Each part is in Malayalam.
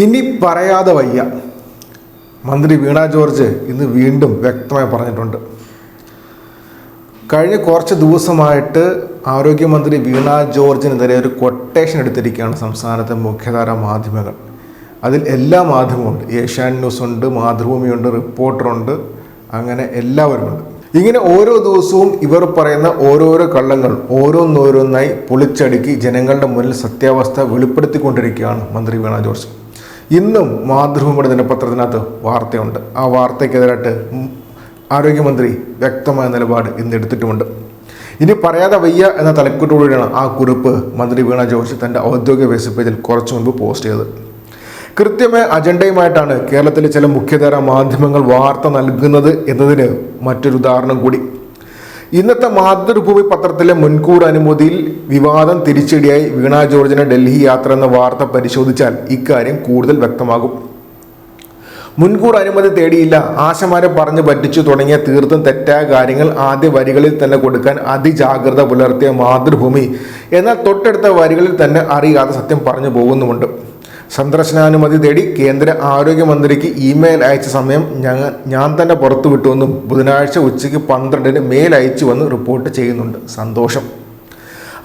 ഇനി പറയാതെ വയ്യ. മന്ത്രി വീണ ജോർജ് ഇന്ന് വീണ്ടും വ്യക്തമായി പറഞ്ഞിട്ടുണ്ട്. കഴിഞ്ഞ കുറച്ച് ദിവസമായിട്ട് ആരോഗ്യമന്ത്രി വീണ ജോർജിനെതിരെ ഒരു കൊട്ടേഷൻ എടുത്തിരിക്കുകയാണ് സംസ്ഥാനത്തെ മുഖ്യധാര മാധ്യമങ്ങൾ. അതിൽ എല്ലാ മാധ്യമമുണ്ട് ഏഷ്യാൻ ന്യൂസ് ഉണ്ട് മാതൃഭൂമിയുണ്ട് റിപ്പോർട്ടറുണ്ട് അങ്ങനെ എല്ലാവരുമുണ്ട്. ഇങ്ങനെ ഓരോ ദിവസവും ഇവർ പറയുന്ന ഓരോരോ കള്ളങ്ങൾ ഓരോന്നോരോന്നായി പൊളിച്ചടുക്കി ജനങ്ങളുടെ മുന്നിൽ സത്യാവസ്ഥ വെളിപ്പെടുത്തിക്കൊണ്ടിരിക്കുകയാണ് മന്ത്രി വീണ ജോർജ്. ഇന്നും മാതൃഭൂമിയുടെ ദിനപത്രത്തിനകത്ത് വാർത്തയുണ്ട്. ആ വാർത്തയ്ക്കെതിരായിട്ട് ആരോഗ്യമന്ത്രി വ്യക്തമായ നിലപാട് ഇന്ന് എടുത്തിട്ടുമുണ്ട്. ഇനി പറയാതെ വയ്യ എന്ന തലക്കെട്ടോടുകൂടിയാണ് ആ കുറിപ്പ് മന്ത്രി വീണ ജോർജ് തന്റെ ഔദ്യോഗിക ഫേസ്ബുക്ക് പേജിൽ കുറച്ചു മുൻപ് പോസ്റ്റ് ചെയ്തത്. കൃത്യമായ അജണ്ടയുമായിട്ടാണ് കേരളത്തിലെ ചില മുഖ്യധാര മാധ്യമങ്ങൾ വാർത്ത നൽകുന്നത് എന്നതിന് മറ്റൊരു ഉദാഹരണം കൂടി. ഇന്നത്തെ മാതൃഭൂമി പത്രത്തിലെ മുൻകൂർ അനുമതിയിൽ വിവാദം തിരിച്ചടിയായി വീണ ജോർജിന് ഡൽഹി യാത്ര എന്ന വാർത്ത പരിശോധിച്ചാൽ ഇക്കാര്യം കൂടുതൽ വ്യക്തമാകും. മുൻകൂർ അനുമതി തേടിയില്ല. ആശമാരെ പറഞ്ഞു പറ്റിച്ചു തുടങ്ങിയ തീർത്തും തെറ്റായ കാര്യങ്ങൾ ആദ്യ വരികളിൽ തന്നെ കൊടുക്കാൻ അതിജാഗ്രത പുലർത്തിയ മാതൃഭൂമി. എന്നാൽ തൊട്ടടുത്ത വരികളിൽ തന്നെ അറിയാതെ സത്യം പറഞ്ഞു പോകുന്നുമുണ്ട്. സന്ദർശനാനുമതി തേടി കേന്ദ്ര ആരോഗ്യമന്ത്രിക്ക് ഇമെയിൽ അയച്ച സമയം ഞങ്ങൾ ഞാൻ തന്നെ പുറത്തുവിട്ടുവെന്നും ബുധനാഴ്ച ഉച്ചയ്ക്ക് പന്ത്രണ്ടിന് മെയിൽ അയച്ചുവെന്ന് റിപ്പോർട്ട് ചെയ്യുന്നുണ്ട്. സന്തോഷം.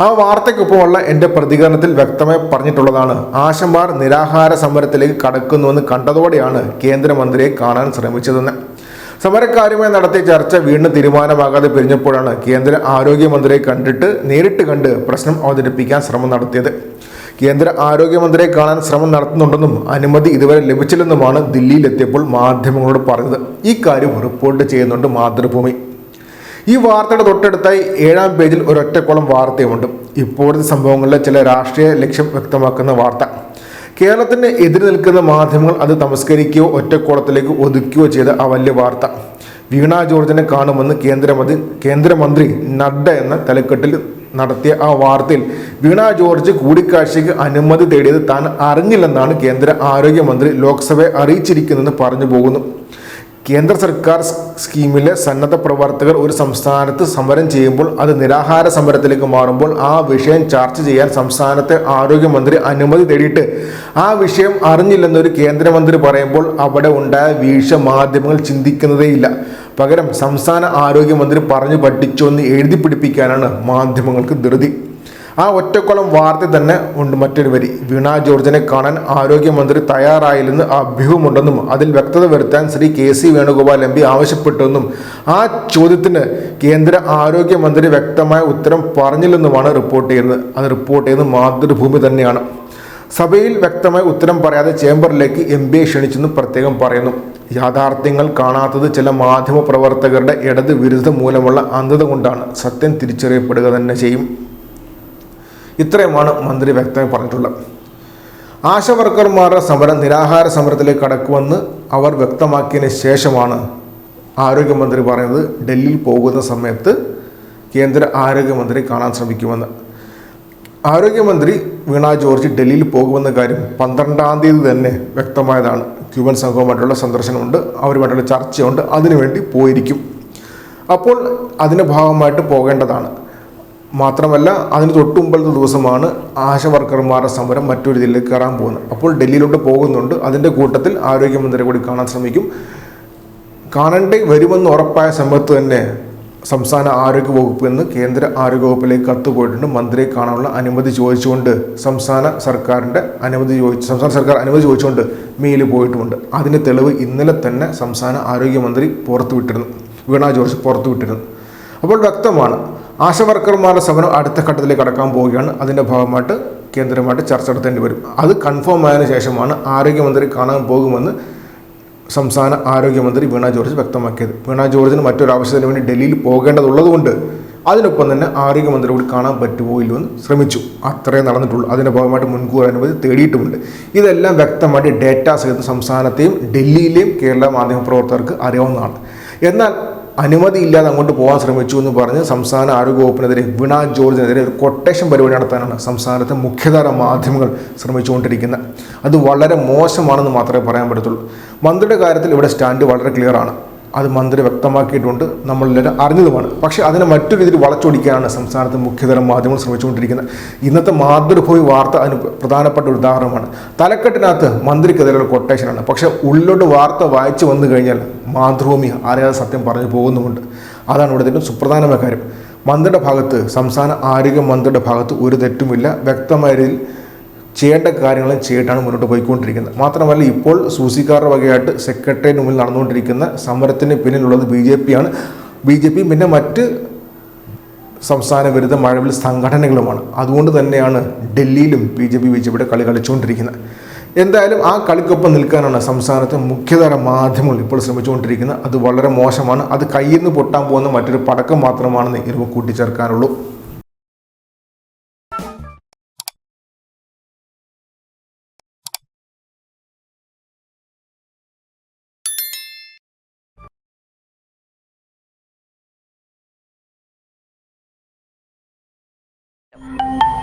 ആ വാർത്തയ്ക്കൊപ്പമുള്ള എന്റെ പ്രതികരണത്തിൽ വ്യക്തമായി പറഞ്ഞിട്ടുള്ളതാണ് ആശംബാർ നിരാഹാര സമരത്തിലേക്ക് കടക്കുന്നുവെന്ന് കണ്ടതോടെയാണ് കേന്ദ്രമന്ത്രിയെ കാണാൻ ശ്രമിച്ചതെന്ന്. സമരക്കാരുമായി നടത്തിയ ചർച്ച വീണ്ടും തീരുമാനമാകാതെ പിരിഞ്ഞപ്പോഴാണ് കേന്ദ്ര ആരോഗ്യമന്ത്രിയെ കണ്ടിട്ട് നേരിട്ട് കണ്ട് പ്രശ്നം അവതരിപ്പിക്കാൻ ശ്രമം നടത്തിയത്. കേന്ദ്ര ആരോഗ്യമന്ത്രിയെ കാണാൻ ശ്രമം നടത്തുന്നുണ്ടെന്നും അനുമതി ഇതുവരെ ലഭിച്ചില്ലെന്നുമാണ് ദില്ലിയിലെത്തിയപ്പോൾ മാധ്യമങ്ങളോട് പറഞ്ഞത്. ഈ കാര്യം റിപ്പോർട്ട് ചെയ്യുന്നുണ്ട് മാതൃഭൂമി. ഈ വാർത്തയുടെ തൊട്ടടുത്തായി ഏഴാം പേജിൽ ഒരൊറ്റക്കോളം വാർത്തയുമുണ്ട്. ഇപ്പോഴത്തെ സംഭവങ്ങളിലെ ചില രാഷ്ട്രീയ ലക്ഷ്യം വ്യക്തമാക്കുന്ന വാർത്ത. കേരളത്തിന് എതിര് നിൽക്കുന്ന മാധ്യമങ്ങൾ അത് തമസ്കരിക്കുകയോ ഒറ്റക്കോളത്തിലേക്ക് ഒതുക്കുകയോ ചെയ്ത ആ വലിയ വാർത്ത. വീണ ജോർജിനെ കാണുമെന്ന് കേന്ദ്രമന്ത്രി കേന്ദ്രമന്ത്രി നഡ്ഡ എന്ന തലക്കെട്ടിൽ നടത്തിയ ആ വാർത്തയിൽ വീണ ജോർജ് കൂടിക്കാഴ്ചയ്ക്ക് അനുമതി തേടിയത് താൻ അറിഞ്ഞില്ലെന്നാണ് കേന്ദ്ര ആരോഗ്യമന്ത്രി ലോക്സഭയെ അറിയിച്ചിരിക്കുന്നതെന്ന് പറഞ്ഞു പോകുന്നു. കേന്ദ്ര സർക്കാർ സ്കീമിലെ സന്നദ്ധ പ്രവർത്തകർ ഒരു സംസ്ഥാനത്ത് സമരം ചെയ്യുമ്പോൾ അത് നിരാഹാര സമരത്തിലേക്ക് മാറുമ്പോൾ ആ വിഷയം ചർച്ച ചെയ്യാൻ സംസ്ഥാനത്തെ ആരോഗ്യമന്ത്രി അനുമതി തേടിയിട്ട്. ആ വിഷയം അറിഞ്ഞില്ലെന്നൊരു കേന്ദ്രമന്ത്രി പറയുമ്പോൾ അവിടെ ഉണ്ടായ വീഴ്ച മാധ്യമങ്ങൾ ചിന്തിക്കുന്നതേയില്ല പകരം സംസ്ഥാന ആരോഗ്യമന്ത്രി പറഞ്ഞു പഠിച്ചു എന്ന് എഴുതി പിടിപ്പിക്കാനാണ് മാധ്യമങ്ങൾക്ക് ധൃതി. ആ ഒറ്റക്കുളം വാർത്ത തന്നെ ഉണ്ട് മറ്റൊരു വരി. വീണ ജോർജിനെ കാണാൻ ആരോഗ്യമന്ത്രി തയ്യാറായില്ലെന്ന് അഭ്യൂഹമുണ്ടെന്നും അതിൽ വ്യക്തത വരുത്താൻ Shri K C Venugopal M P ആവശ്യപ്പെട്ടുവെന്നും ആ ചോദ്യത്തിന് കേന്ദ്ര ആരോഗ്യമന്ത്രി വ്യക്തമായ ഉത്തരം പറഞ്ഞില്ലെന്നുമാണ് റിപ്പോർട്ട് ചെയ്യുന്നത്. അത് റിപ്പോർട്ട് ചെയ്യുന്നത് മാതൃഭൂമി തന്നെയാണ്. സഭയിൽ വ്യക്തമായ ഉത്തരം പറയാതെ ചേംബറിലേക്ക് എം പിയെ ക്ഷണിച്ചെന്നും പ്രത്യേകം പറയുന്നു. യാഥാർത്ഥ്യങ്ങൾ കാണാത്തത് ചില മാധ്യമ പ്രവർത്തകരുടെ ഇടത് വിരുദ്ധ മൂലമുള്ള അന്ധത കൊണ്ടാണ്. സത്യം തിരിച്ചറിയപ്പെടുക തന്നെ ചെയ്യും. ഇത്രയുമാണ് മന്ത്രി വ്യക്തമായി പറഞ്ഞിട്ടുള്ളത്. ആശാവർക്കർമാരുടെ സമരം നിരാഹാര സമരത്തിലേക്ക് കടക്കുമെന്ന് അവർ വ്യക്തമാക്കിയതിന് ശേഷമാണ് ആരോഗ്യമന്ത്രി പറയുന്നത് ഡൽഹിയിൽ പോകുന്ന സമയത്ത് കേന്ദ്ര ആരോഗ്യമന്ത്രി കാണാൻ ശ്രമിക്കുമെന്ന്. ആരോഗ്യമന്ത്രി വീണ ജോർജ് ഡൽഹിയിൽ പോകുമെന്ന കാര്യം പന്ത്രണ്ടാം തീയതി തന്നെ വ്യക്തമായതാണ്. ക്യൂബൻ സംഘവുമായിട്ടുള്ള സന്ദർശനമുണ്ട് അവരുമായിട്ടുള്ള ചർച്ചയുണ്ട് അതിനുവേണ്ടി പോയിരിക്കും. അപ്പോൾ അതിന്റെ ഭാഗമായിട്ട് പോകേണ്ടതാണ്. മാത്രമല്ല അതിന് തൊട്ടുമ്പത്തെ ദിവസമാണ് ആശ വർക്കർമാരുടെ സമരം മറ്റൊരു ജില്ലയിൽ കയറാൻ പോകുന്നത്. അപ്പോൾ ഡൽഹിയിലോട്ട് പോകുന്നുണ്ട്. അതിന്റെ കൂട്ടത്തിൽ ആരോഗ്യമന്ത്രിയെ കൂടി കാണാൻ ശ്രമിക്കും. കാണേണ്ടി വരുമെന്ന് ഉറപ്പായ സമയത്ത് തന്നെ സംസ്ഥാന ആരോഗ്യ വകുപ്പ് എന്ന് കേന്ദ്ര ആരോഗ്യ വകുപ്പിലേക്ക് കത്ത് പോയിട്ടുണ്ട് മന്ത്രിയെ കാണാനുള്ള അനുമതി ചോദിച്ചുകൊണ്ട് സംസ്ഥാന സർക്കാരിന്റെ അനുമതി ചോദിച്ചു സംസ്ഥാന സർക്കാർ അനുമതി ചോദിച്ചുകൊണ്ട് മെയിൽ പോയിട്ടുമുണ്ട് അതിന്റെ തെളിവ് ഇന്നലെ തന്നെ സംസ്ഥാന ആരോഗ്യമന്ത്രി പുറത്തുവിട്ടിരുന്നു. വീണ ജോർജ് പുറത്തുവിട്ടിരുന്നു. അപ്പോൾ വ്യക്തമാണ് ആശാവർക്കർമാരുടെ സമരം അടുത്ത ഘട്ടത്തിലേക്ക് കടക്കാൻ പോവുകയാണ്. അതിന്റെ ഭാഗമായിട്ട് കേന്ദ്രമായിട്ട് ചർച്ച നടത്തേണ്ടി വരും. അത് കൺഫേം ആയതിനു ശേഷമാണ് ആരോഗ്യമന്ത്രി കാണാൻ പോകുമെന്ന് സംസ്ഥാന ആരോഗ്യമന്ത്രി വീണ ജോർജ് വ്യക്തമാക്കിയത്. വീണ ജോർജിന് മറ്റൊരു ആവശ്യത്തിന് വേണ്ടി ഡൽഹിയിൽ പോകേണ്ടതുള്ളതുകൊണ്ട് അതിനൊപ്പം തന്നെ ആരോഗ്യമന്ത്രി കൂടി കാണാൻ പറ്റുമോ ഇല്ലെന്ന് ശ്രമിച്ചു. അത്രേ നടന്നിട്ടുള്ളൂ. അതിന്റെ ഭാഗമായിട്ട് മുൻകൂർ അനുമതി തേടിയിട്ടുമുണ്ട്. ഇതെല്ലാം വ്യക്തമായിട്ട് ഡേറ്റ സഹിതം സംസ്ഥാനത്തെയും ഡൽഹിയിലെയും കേരള മാധ്യമപ്രവർത്തകർക്ക് അറിയാവുന്നതാണ്. എന്നാൽ അനുമതി ഇല്ലാതെ അങ്ങോട്ട് പോകാൻ ശ്രമിച്ചു എന്ന് പറഞ്ഞ് സംസ്ഥാന ആരോഗ്യവകുപ്പിനെതിരെ വീണ ജോർജിനെതിരെ ഒരു കൊട്ടേഷൻ പരിപാടി നടത്താനാണ് സംസ്ഥാനത്തെ മുഖ്യധാര മാധ്യമങ്ങൾ ശ്രമിച്ചുകൊണ്ടിരിക്കുന്നത്. അത് വളരെ മോശമാണെന്ന് മാത്രമേ പറയാൻ പറ്റത്തുള്ളൂ. മന്ത്രിയുടെ കാര്യത്തിൽ ഇവിടെ സ്റ്റാൻഡ് വളരെ ക്ലിയർ ആണ്. അത് മന്ത്രി വ്യക്തമാക്കിയിട്ടുണ്ട് നമ്മളെല്ലാവരും അറിഞ്ഞതുമാണ്. പക്ഷേ അതിനെ മറ്റൊരു രീതിയിൽ വളച്ചൊടിക്കാനാണ് സംസ്ഥാനത്ത് മുഖ്യതരം മാധ്യമങ്ങൾ ശ്രമിച്ചുകൊണ്ടിരിക്കുന്നത്. ഇന്നത്തെ മാതൃഭൂമി വാർത്ത അതിന് പ്രധാനപ്പെട്ട ഒരു ഉദാഹരണമാണ്. തലക്കെട്ടിനകത്ത് മന്ത്രിക്കെതിരെയുള്ള കൊട്ടേഷനാണ് പക്ഷേ ഉള്ളിലോട്ട് വാർത്ത വായിച്ചു വന്നു കഴിഞ്ഞാൽ മാതൃഭൂമി അറിയാതെ സത്യം പറഞ്ഞു പോകുന്നുമുണ്ട്. അതാണ് ഇവിടെ ഏറ്റവും സുപ്രധാനമായ കാര്യം. മന്ത്രിയുടെ ഭാഗത്ത് സംസ്ഥാന ആരോഗ്യ മന്ത്രിയുടെ ഭാഗത്ത് ഒരു തെറ്റുമില്ല. വ്യക്തമായ രീതിയിൽ ചെയ്യേണ്ട കാര്യങ്ങളും ചെയ്തിട്ടാണ് മുന്നോട്ട് പോയിക്കൊണ്ടിരിക്കുന്നത്. മാത്രമല്ല ഇപ്പോൾ സൂസിക്കാരുടെ വകയായിട്ട് സെക്രട്ടറിയുടെ മുന്നിൽ നടന്നുകൊണ്ടിരിക്കുന്ന സമരത്തിന് പിന്നിലുള്ളത് ബി ജെ പിയാണ്. ബി ജെ പിയും പിന്നെ മറ്റ് സംസ്ഥാന വിരുദ്ധ മഴവിൽ സംഘടനകളുമാണ്. അതുകൊണ്ട് തന്നെയാണ് ഡൽഹിയിലും B J P B J പിയുടെ കളി കളിച്ചുകൊണ്ടിരിക്കുന്നത്. എന്തായാലും ആ കളിക്കൊപ്പം നിൽക്കാനാണ് സംസ്ഥാനത്തെ മുഖ്യതര മാധ്യമങ്ങൾ ഇപ്പോൾ ശ്രമിച്ചുകൊണ്ടിരിക്കുന്നത്. അത് വളരെ മോശമാണ്. അത് കയ്യിൽ നിന്ന് പൊട്ടാൻ പോകുന്ന മറ്റൊരു പടക്കം മാത്രമാണെന്ന് ഇരുവ് കൂട്ടിച്ചേർക്കാനുള്ളൂ. you